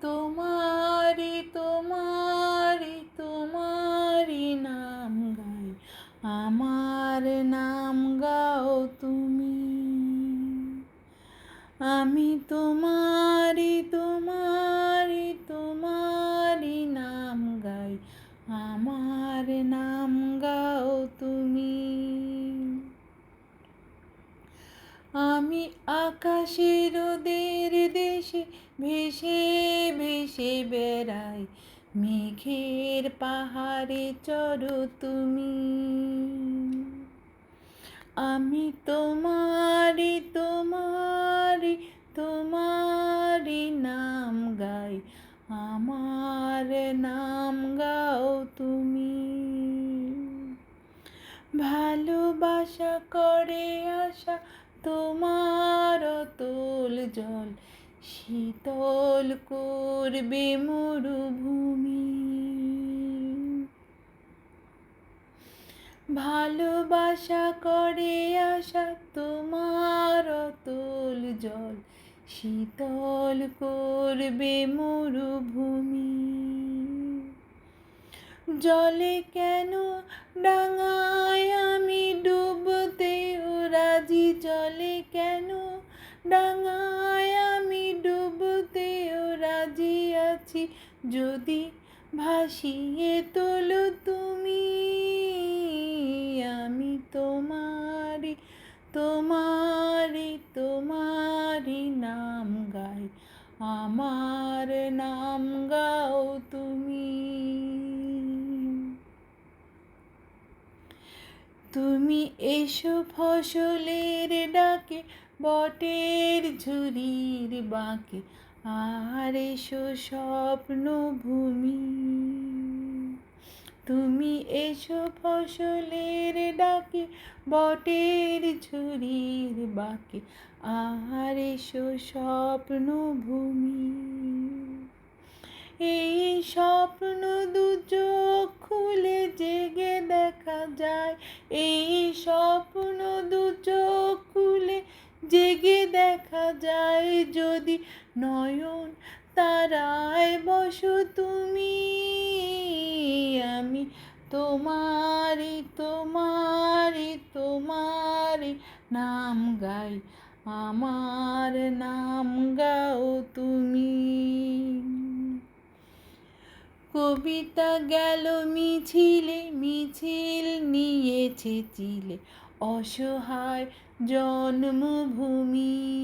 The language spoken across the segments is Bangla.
তোমারি তোমারি তোমারি নাম গাই আমার নাম গাও তুমি। আমি তোমারি তোমারি আমি আকাশের রোদের দেশে ভেসে ভেসে বেড়াই। মেঘের পাহাড়ে চড়ো তুমি। আমি তোমারি তোমারি তোমারি নাম গাই। আমার নাম গাও তুমি। ভালোবাসা করে আসা তোমার তোল জল শীতল করবে মরুভূমি। ভালোবাসা করে আসা তোমার তোল জল শীতল করবে মরুভূমি। জলে কেন ডাঙায় আছি যদি ভাসিয়ে তোলো তুমি, আমি তোমারি তোমারি তোমারি নাম গাই, আমার নাম গাও তুমি। তুমি এসো ফসলের ডাকে, বটের ঝুড়ির বাঁকে আর এসো স্বপ্ন ভূমি। তুমি এসো ফসলের ডাকে, বটের ঝুড়ির বাকে। আর এসো স্বপ্ন ভূমি। এই স্বপ্ন দু চোখ খুলে জেগে দেখা যায়। এই স্বপ্ন দু চোখ খুলে জেগে দেখা যায় যদি নয়ন তারায় বসো তুমি। আমি তোমারি তোমারি তোমারি নাম গাই। আমার নাম গাও তুমি। কবিতা গেল মিছিলে, মিছিল নিয়েছে চিলে। অসহায় জন্মভূমি।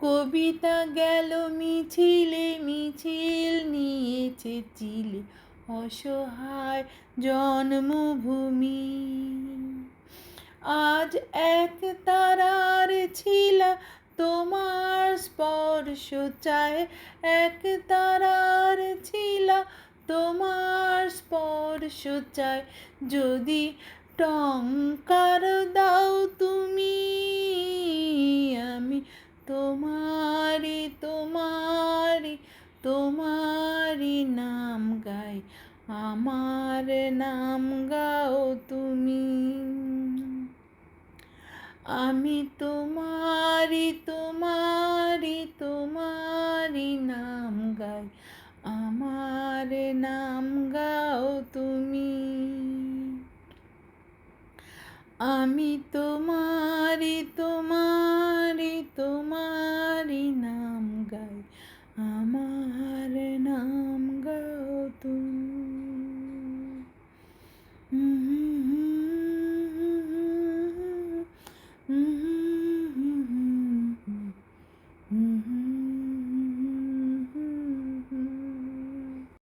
কবিতা গেল মিছিলে, মিছিল নিয়েছে চিলে। অসহায় জন্মভূমি। আজ এক তারার ছিলা, তোমার স্পর্শ চায়। এক তারার ছিলা, তোমার স্পর্শ চায়। যদি টঙ্কার দাও তোমারি তোমারি তোমারি নাম গাই। আমার নাম গাও তুমি। আমি তোমারি তোমারি তোমারি নাম গাই। আমার নাম গাও তুমি। আমি তোমারি, তোমার তোমারি নাম গাই আমার